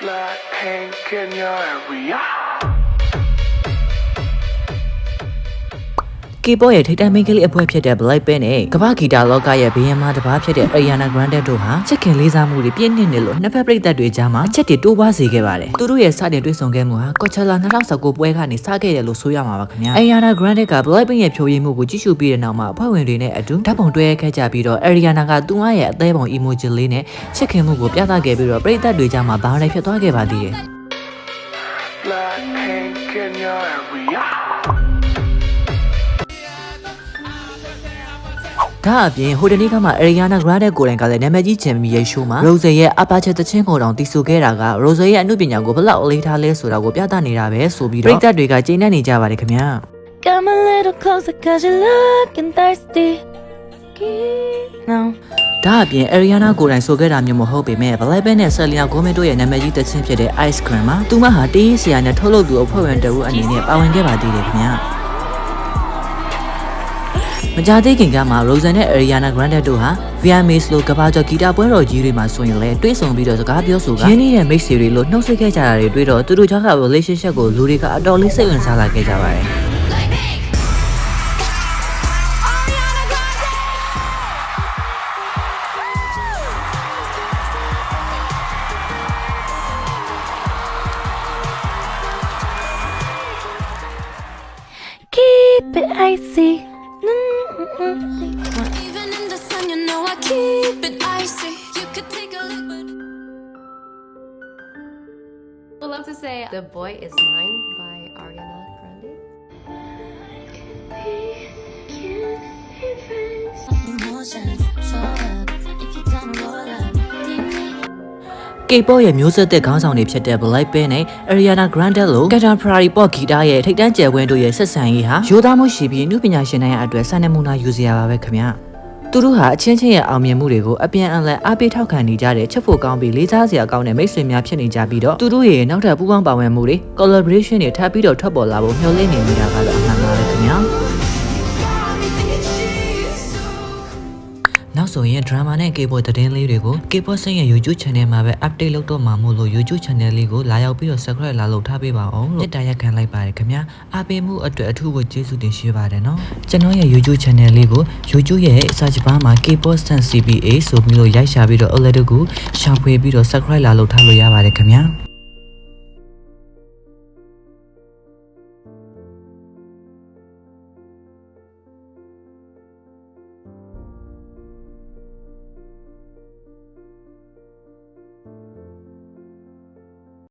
Blackpink in your area. K-pop ရဲ့ထိပ်တန်းမိန်းကလေးအဖွဲ့ဖြစ်တဲ့ Blackpink နဲ့ကမ္ဘာဂီတလောကရဲ့ဘီယမ်မာတစ်ပါးဖြစ်တဲ့ Ariana Grande တို့ဟာချစ်ခင်လေးစားမှုတွေပြည့်နှက်နေလို့နှစ်ဖက်ပရိသတ်တွေကြားမှာအချက်တွေတိုးပွားစေခဲ့ပါတယ်။သူတို့ရဲ့စတင်တွေ့ဆုံခဲ့မှုဟာ Coachella 2019ပွဲကနေစခဲ့တယ်လို့ဆိုရမှာပါခင်ဗျာ။ Ariana Grande က Blackpink ရဲ့ဖြိုရည်မှုကိုကြည့်ရှုပြီးတဲ့နောက်မှာအဖွဲ့ဝင်တွေနဲ့အတူဓာတ်ပုံတွဲခဲ့ကြပြီးတော့ Ariana ကသူမရဲ့အသေးပုံ emoji လေးနဲ့ချစ်ခင်မှုကိုပြသခဲ့ပြီးတော့ပရိသတ်တွေကြားမှာဘာတွေဖြစ်သွားခဲ့ပါသေးတယ်။ Blackpink in your area. ဒါအပြင်ဟိုတနေ့ကမှ Ariana Grande ကိုယ်တိုင်ကလည်းနာမည်ကြီးချန်ပီရဲ့ show မှာ Rose ရဲ့အပါချက်တချင်းကိုတောင်တီးဆိုခဲ့တာက Rose ရဲ့အမှုပညာကိုဘလောက်အလေးထားလဲဆိုတာကိုပြသနေတာပဲဆိုပြီးတော့ပရိသတ်တွေကကျေနပ်နေကြပါတယ်ခင်ဗျာ Come a little closer cause you're looking thirsty. No. ဒါအပြင် Ariana ကိုယ်တိုင်ဆိုခဲ့တာမျိုးမဟုတ်ပေမဲ့ Blackpink နဲ့ Selena Gomez တို့ရဲ့နာမည်ကြီးတချင်းဖြစ်တဲ့ Ice Cream မှာသူမဟာတေးဆရာနဲ့ထုတ်လုပ်သူအဖွဲ့ဝင်တဦးအနေနဲ့ပါဝင်ခဲ့ပါသေးတယ်ခင်ဗျာ မကြသေးခင်ကမှ Rose နဲ့ Ariana Grande တို့ဟာ VMAs လို့ကမ္ဘာကျော်ဂီတပွဲတော်ကြီးတွေမှာဆိုရင်လည်းတွေ့ဆုံပြီးတော့စကားပြောဆိုကရင်းနှီးတဲ့မိတ်ဆွေတွေလို့နှုတ်ဆက်ခဲ့ကြတာတွေတွေ့တော့သူတို့ကြောင့်က relationship ကိုလူတွေကအတော်လေးစိတ်ဝင်စားလာခဲ့ကြပါတယ် Keep it icy. Mm-mm-mm. Even in the sun, you know I keep it icy. You could take a look, but would love to say The Boy Is Mine K-pop ရဲ့မျိုးဆက်သက်ခေါင်းဆောင်တွေဖြစ်တဲ့ Blackpink နဲ့ Ariana Grande လို့ Contemporary Pop ဂီတရဲ့ထိပ်တန်းကျယ်ဝန်းတို့ရဲ့ဆက်ဆံရေးဟာရိုးသားမှုရှိပြီးအမှုပညာရှင်တိုင်းအတွက်စံနမူနာယူစရာပါပဲခင်ဗျာသူတို့ဟာအချင်းချင်းရဲ့အောင်မြင်မှုတွေကိုအပြန်အလှန်အားပေးထောက်ခံနေကြတဲ့ချက်ဖို့ကောင်းပြီးလေးစားစရာကောင်းတဲ့မိတ်ဆွေများဖြစ်နေကြပြီးတော့သူတို့ရဲ့နောက်ထပ်ပူးပေါင်းပါဝင်မှုတွေ collaboration တွေထပ်ပြီးတော့ထွက်ပေါ်လာဖို့မျှော်လင့်နေနေတာကတော့အမှန်ပါပဲ ဆိုရင် drama နဲ့ K-pop သတင်းလေးတွေကို K-pop စိတ်ရဲ့ YouTube channel မှာပဲ update လုပ်တော့မှာမို့လို့ YouTube channel လေးကိုလာရောက်ပြီးတော့ subscribe လာလုပ်ထားပေးပါအောင်လို့မေတ္တာရက်ခံလိုက်ပါတယ်ခင်ဗျာအားပေးမှုအတွက်အထူးကိုကျေးဇူးတင်ရှိပါတယ်နော်ကျွန်တော်ရဲ့ YouTube channel လေးကို YouTube ရဲ့ search bar မှာ K-pop Stan CPA ဆိုပြီးလို့ရိုက်ရှာပြီးတော့ alert ကိုရှာဖွေပြီးတော့ subscribe လာလုပ်ထားလို့ရပါတယ်ခင်ဗျာ